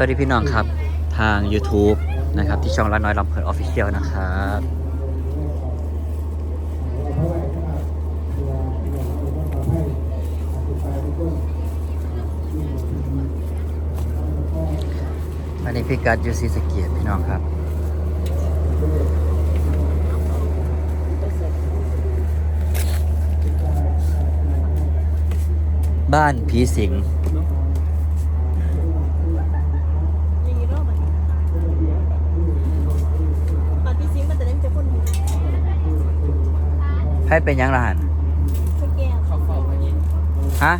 สวัสดีพี่น้องครับ ทาง YouTube นะครับ ที่ช่องละน้อยลำเพลินออฟฟิเชียลนะครับวันนี้พี่กัดยูซีสเกียรพี่น้องครับบ้านผีสิงนี้รอบมันตอนพี่ซิงค์มันจะเล่นจะพ่นหัว ให้ เป็นหยังละหันช่วยแก้วเขาเฝ้าพระอินทร์ฮะ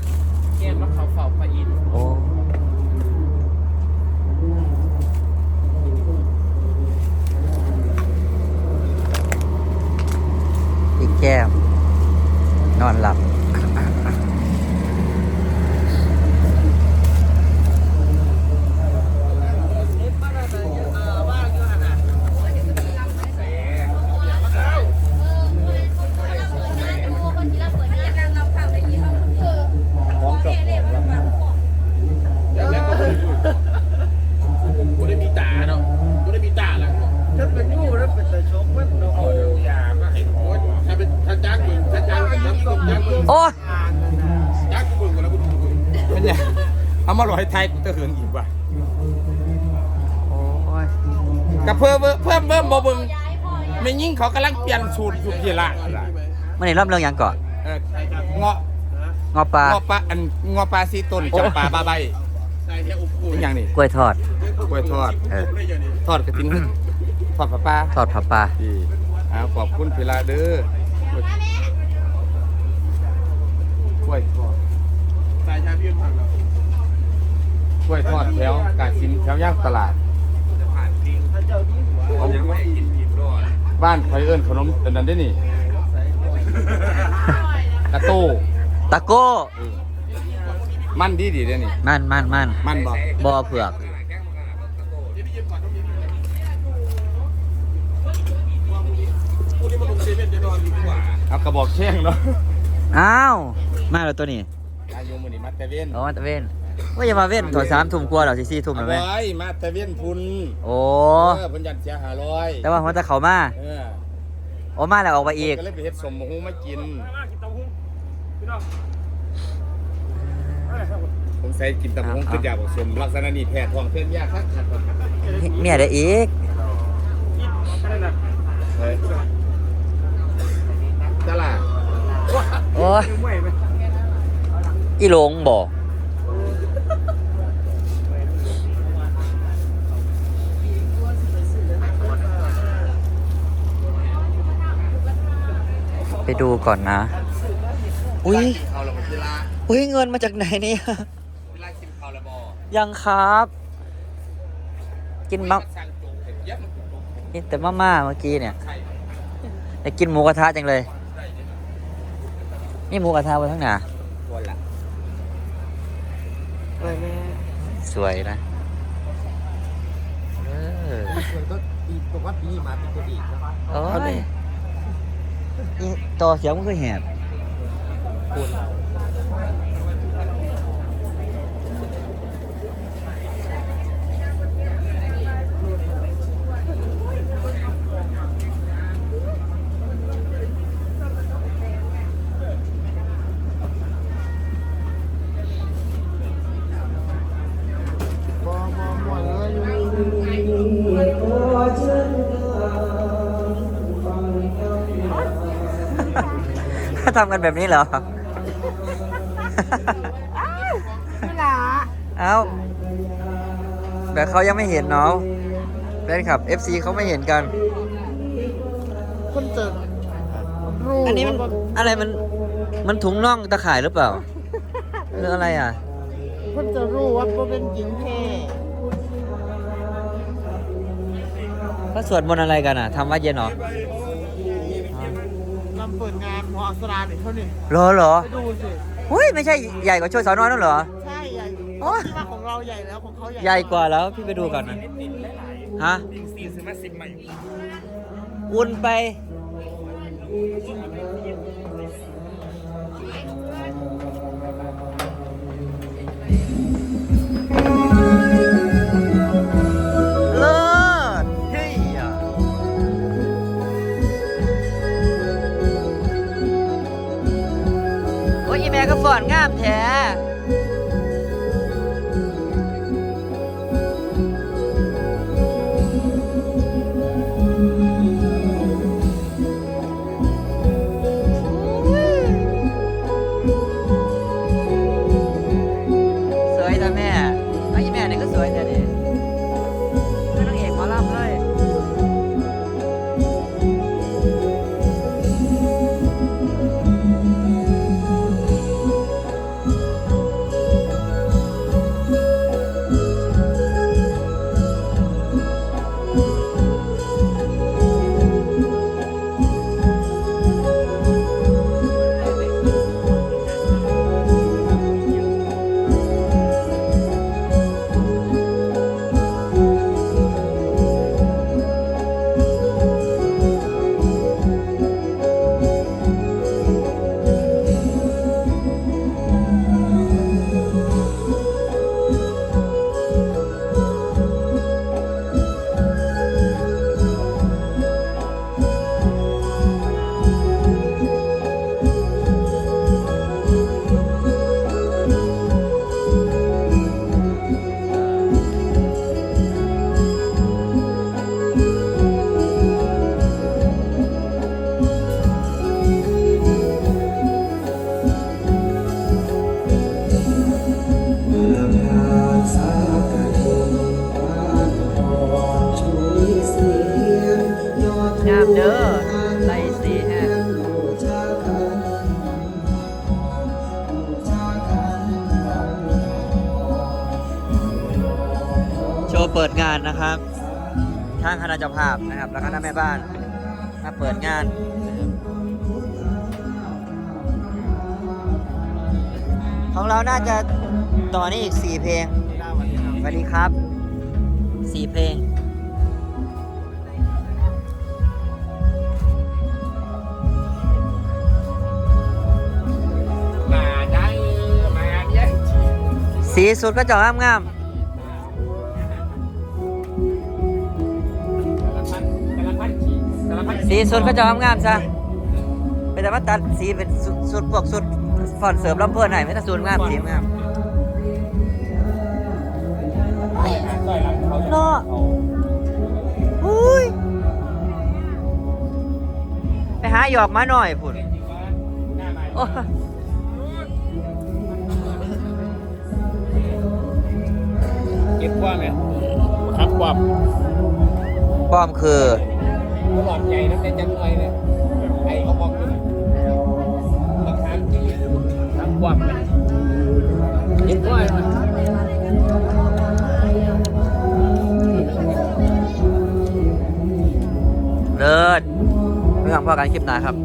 เอามาลอยไทยกูจะเหินอีกว่ะโอ้ยกับเพิ่มเพิ่มเพิ่มเพิ่มบ่เบิ่งไม่ยิ่งเขากำลังเปลี่ยนสูตรอยู่ที่ละมันนี่ร่ำเรื่องหยังก่อนเออเงาะงอปลาเงาะปลาอันเงาะปลาซีต้นจำปลาบาใบใส่แค่อุบกูเป็นอย่างนี้กล้วยทอดกล้วยทอดเออทอดกระทิ้งทอดปลาปลาทอดผับปลาดีเอาขอบคุณพิลาเด้อกล้วยทอดใส่ชาพี่ผักเรา กล้วยทอดแถวกาดสินแถวย่างตลาดจะผ่านจริงผมยังไม่ได้กินอิ่มรอดบ้านไฟเอิญขนมอันนั้นได้นี่กระโต้ตะโก้เออมันดีดีเด้นี่ มันมันมันมันบอกบอเผือกกูนี่มาลงเซเว่นจะนอนดีกว่าเอากระบอกแช่งเนาะอ้าว มาแล้วตัวนี้อายุมือนี่มาแต่เว้นโอ้มาตะเว้น ว่าอย่ามาเว้นถอยสามทุ่มกลัวาเหรอสิสี่ทุ่มเอาแล้วไหมไว้มาแต่เว้นพุนโอ้เออเพิ่นยันเสียหาร้อยแต่ว่าหัวตะเขามาเออโอ้มาแล้วออกมาอีกก็เลยไปเฮ็ดสมหมูมากิน ผมใส่กินตะหงคืออยากบอกสมลักษณะนี้แพ้ท้องเพื่อนยากคักคักคักเมียได้อีกเฮ้ยตลาดโอ้ยอีหลงบอก ไปดูก่อนนะ อุ้ยเอาละเวลาอุ้ยเงินมาจากไหนเนี่ยเวลากินข้าวแล้วบ่ยังครับ กินมะสั่งจุกเผ็ดเยอะมันจุกกินแต่มาม่าเมื่อกี้เนี่ยไข่อยากกินหมูกระทะจังเลย นี่หมูกระทะบนทั้งหนาตัวละสวยนะเออส่วนก็ปีผมว่าปีนี้มาเป็นตัวอีกนะโอ้ยอีต่อเสีย งมันคื ทำกันแบบนี้เหรอเอ้าแต่เขายังไม่เห็นเนาะแฟนคลับ FC เขาไม่เห็นกัน คนเจอรู้อันนี้มันอะไรมันมันถุงน่องตะข่ายหรือเปล่าหรืออะไรอะ คนจะรู้ว่าเป็นหญิงแท้เขาสวดมนต์อะไรกันอะทำวัดเย็นเหรอลำ เปิดงานหมออักษราเนี่ยเขาหนึ่งเหรอเหรอไปดูสิหุ้ยไม่ใช่ใหญ่กว่าช่วยสาวน้อยนั่นเหรอ ใช่ใหญ่โอ๊ย ที่ว่าของเราใหญ่แล้วของเขาใหญ่ใหญ่กว่าแล้วพี่ไปดูก่อนนะฮะสี่สิบมาสิบใหม่อุ่นไป อ้แม่นี่ ณะเจ้าภาพนะครับ แล้วก็ท่านแม่บ้านมาเปิดงานนะครับของเราน่าจะต่อนี้อีก 4 เพลงสวัสดีครับ 4 เพลงมาได้มาเยอะสีสุดก็จะงามงาม สีสุดก็จะงามงามๆซะเป็นแต่ว่าตัดสีเป็นสุดสุดพวกสุดฟอนเสริมลำเพื่อนไหนไม่ต้องสุดงามสีงามต่อยหลังเขาเนาะอุ้ยไปหาหยอกมาหน่อยพุ่นโอ้เก็บกว้างเนี่ยครับกว้างป้อมคือ หลอดใหญ่นั่นเป็นจังเลยเนี่ยไอ้เขาบอกยู่บางครั้งที่ทำกว่างเนี่ยเก็บกว่าเลิศเรื่องพ่อการคลิปหนาครับ